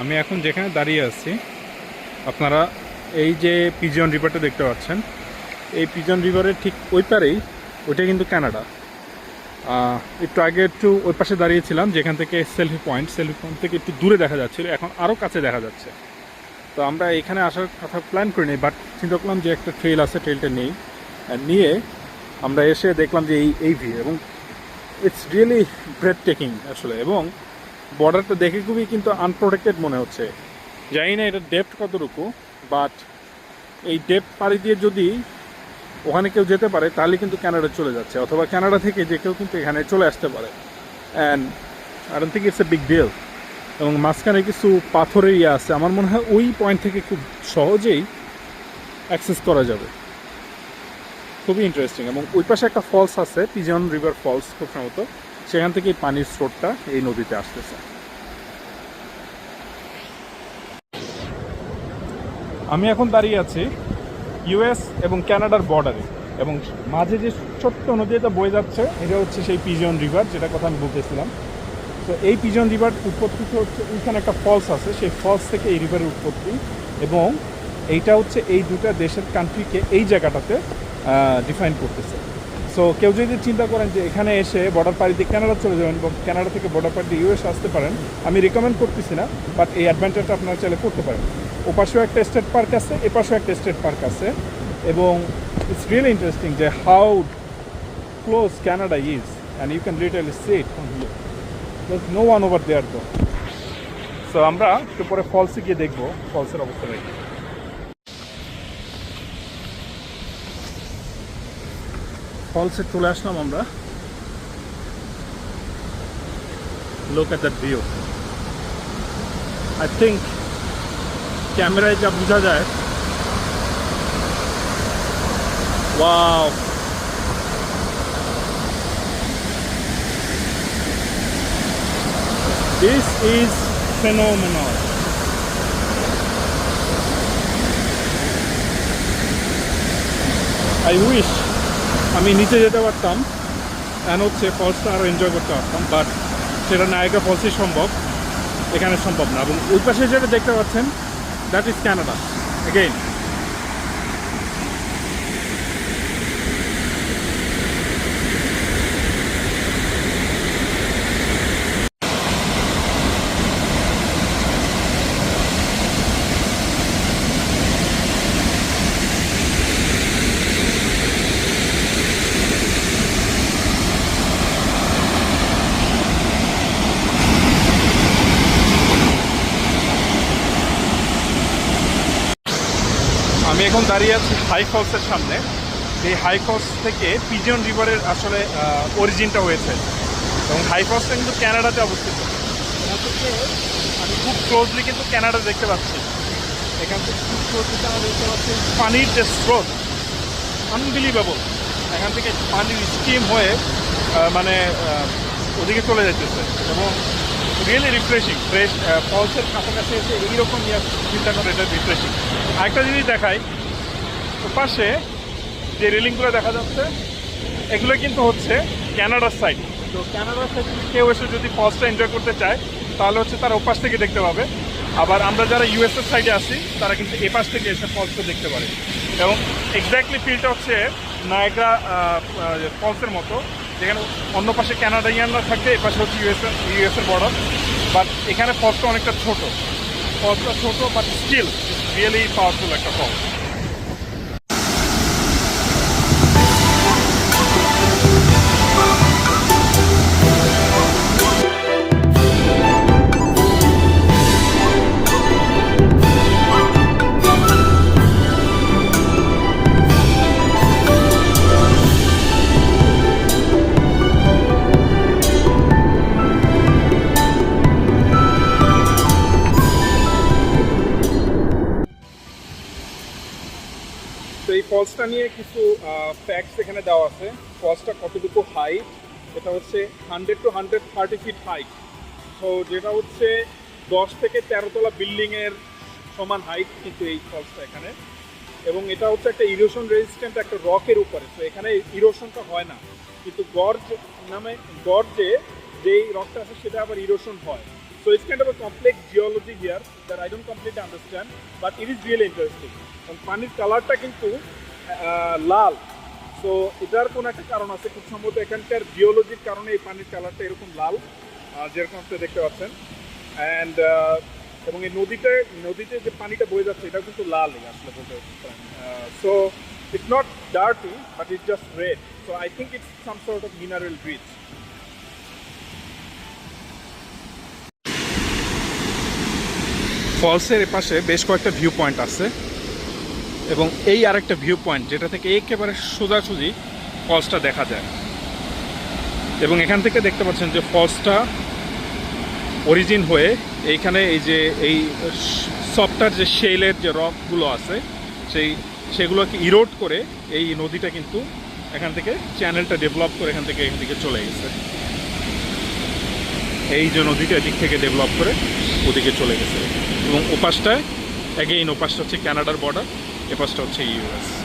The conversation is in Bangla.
আমি এখন যেখানে দাঁড়িয়ে আছি, আপনারা এই যে পিজন রিভারটা দেখতে পাচ্ছেন, এই পিজন রিভারের ঠিক ওই পারেই ওইটা কিন্তু কানাডা একটু আগে একটু ওই পাশে দাঁড়িয়েছিলাম, যেখান থেকে সেলফি পয়েন্ট সেলফি পয়েন্ট থেকে একটু দূরে দেখা যাচ্ছিল, এখন আরও কাছে দেখা যাচ্ছে। তো আমরা এখানে আসার কথা প্ল্যান করিনি বাট চিন্তা করলাম যে একটা ট্রেল আছে ট্রেলটা নেই নিয়ে আমরা এসে দেখলাম যে এই এই ভিউ এবং ইটস রিয়েলি ব্রেড টেকিং আসলে, এবং বর্ডারটা দেখে খুবই কিন্তু আনপ্রোটেক্টেড মনে হচ্ছে। জানি না এটা ডেপ্থ কতটুকু বাট এই ডেপ্থ পাড়ি দিয়ে যদি ওখানে কেউ যেতে পারে, তাহলে কিন্তু কানাডা চলে যাচ্ছে, অথবা কানাডা থেকে যে কেউ কিন্তু এখানে চলে আসতে পারে। And I don't think it's a big deal এবং মাঝখানে কিছু পাথরের ইয়ে আছে, আমার মনে হয় ওই পয়েন্ট থেকে খুব সহজেই অ্যাক্সেস করা যাবে। খুবই ইন্টারেস্টিং এবং ওই পাশে একটা ফলস আছে পিজন রিভার ফলস খুব সম্ভবত। সেখান থেকে এই পানির স্রোতটা এই নদীতে আসতেছে। আমি এখন দাঁড়িয়ে আছি ইউএস এবং কানাডার বর্ডারে এবং মাঝে যে ছোট্ট নদীটা বয়ে যাচ্ছে, এটা হচ্ছে সেই পিজন রিভার যেটা কথা আমি বলতেছিলাম। তো এই পিজন রিভার উৎপত্তি হচ্ছে, ওইখানে একটা ফলস আছে, সেই ফলস থেকে এই রিভারের উৎপত্তি এবং এইটা হচ্ছে এই দুটা দেশের কান্ট্রিকে এই জায়গাটাতে ডিফাইন করতেছে। সো কেউ যদি চিন্তা করেন যে এখানে এসে বর্ডার পাড়ি দিয়ে কানাডা চলে যাবেন এবং কানাডা থেকে বর্ডার পাড়ি দিয়ে ইউএস আসতে পারেন, আমি রিকমেন্ড করতেছি না বাট এই অ্যাডভেঞ্চারটা আপনারা চাইলে করতে পারেন। ওপাশেও একটা স্টেট পার্ক আছে, এপাশেও একটা স্টেট পার্ক আছে, এবং ইটস রিয়েলি ইন্টারেস্টিং যে how close Canada is and you can literally see it There's no one over there though. আমরা একটু পরে ফলসে গিয়ে দেখব ফলসের অবস্থা দেখি। ফলসে চলে আসলাম আমরা লোক at that view. I think ক্যামেরায় যা বোঝা যায় wow This is phenomenal. I wish আমি নিচে যেতে পারতাম অ্যান্ড হচ্ছে ফলসটা আরও এনজয় করতে পারতাম বাট সেটা নায়িকা ফলসই সম্ভব, এখানে সম্ভব না। এবং ওই পাশে যেটা দেখতে পাচ্ছেন দ্যাট ইজ ক্যানাডা এগেইন এখন দাঁড়িয়ে আছি হাই ফলসের সামনে। এই হাই ফলস থেকে পিজন রিভারের আসলে অরিজিনটা হয়েছে। এবং হাই কিন্তু ক্যানাডাতে অবস্থিত। আমি খুব ক্লোজলি কিন্তু ক্যানাডা দেখতে পাচ্ছি। এখান থেকে খুব ক্লোজলি আমরা দেখতে পাচ্ছি পানির যে স্রোত আনবিলিভেবল এখান থেকে পানির স্টিম হয়ে মানে ওদিকে চলে যেতেছে এবং রিয়েলি রিফ্রেশিং ফ্রেশ ফলসের কাছাকাছি এসে এইরকম চিন্তা করে এটা রিফ্রেশিং আরেকটা জিনিস দেখাই পাশে যে রেলিংগুলো দেখা যাচ্ছে, এগুলো কিন্তু হচ্ছে ক্যানাডার সাইড তো ক্যানাডার সাইড কেউ এসে যদি ফলসটা এনজয় করতে চায়, তাহলে হচ্ছে তারা ওপাশ থেকে দেখতে পাবে। আবার আমরা যারা ইউএসএর সাইডে আসি তারা কিন্তু এপাশ থেকে এসে ফলসটা দেখতে পারে। এবং এক্স্যাক্টলি ফিলটা হচ্ছে নায়গ্রা ফলসের মতো। যেখানে অন্য পাশে ক্যানাডাইয়ানরা থাকে এপাশে হচ্ছে ইউএসএ ইউএসের বর্ডার বাট এখানে ফলসটা অনেকটা ছোট। ফলসটা ছোট বাট স্টিল রিয়েলি পাওয়ারফুল একটা ফল ফলসটা নিয়ে কিছু ফ্যাক্টস এখানে দেওয়া আছে। ফলসটা কতটুকু হাইট এটা হচ্ছে hundred to hundred thirty feet height তো যেটা হচ্ছে দশ থেকে তেরো তলা বিল্ডিংয়ের সমান হাইট কিন্তু এই ফলসটা এখানে। এবং এটা হচ্ছে একটা ইরোশন রেজিস্ট্যান্ট একটা রকের উপরে। তো এখানে ইরোশনটা হয় না। কিন্তু গর্জ নামে গর্জে যেই রকটা আছে, সেটা আবার ইরোশন হয়। So it's kind of a complex geology here that I don't completely understand, but it is really interesting. এবং পানির কালারটা কিন্তু আহ, লাল। সো এটার কোনো একটা কারণ আছে খুব সম্ভবত এখানকার জিওলজির কারণে এই পানির কালারটা এরকম লাল যেরকম আপনি দেখতে পাচ্ছেন। অ্যান্ড এবং এই নদীতে নদীতে যে পানিটা বয়ে যাচ্ছে এটাও কিন্তু লাল আসলে বলতে so it's not dirty but it's just red so I think it's some sort of mineral rich ফলসের এপাশে বেশ কয়েকটা ভিউ পয়েন্ট আছে। এবং এই আরেকটা ভিউ পয়েন্ট যেটা থেকে একেবারে সোজাসুজি ফলসটা দেখা যায়। এবং এখান থেকে দেখতে পাচ্ছেন যে ফলসটা অরিজিন হয়ে এইখানে এই যে এই সফটার যে শেলের যে রকগুলো আছে, সেই সেগুলোকে ইরোড করে এই নদীটা কিন্তু এখান থেকে চ্যানেলটা ডেভেলপ করে এখান থেকে এখান থেকে চলে গেছে। এই যে নদীটা এদিক থেকে ডেভেলপ করে ওদিকে চলে গেছে। এবং ওপাশটায় অ্যাগেইন ওপাশটা হচ্ছে ক্যানাডার বর্ডার এপাশটা হচ্ছে ইউএস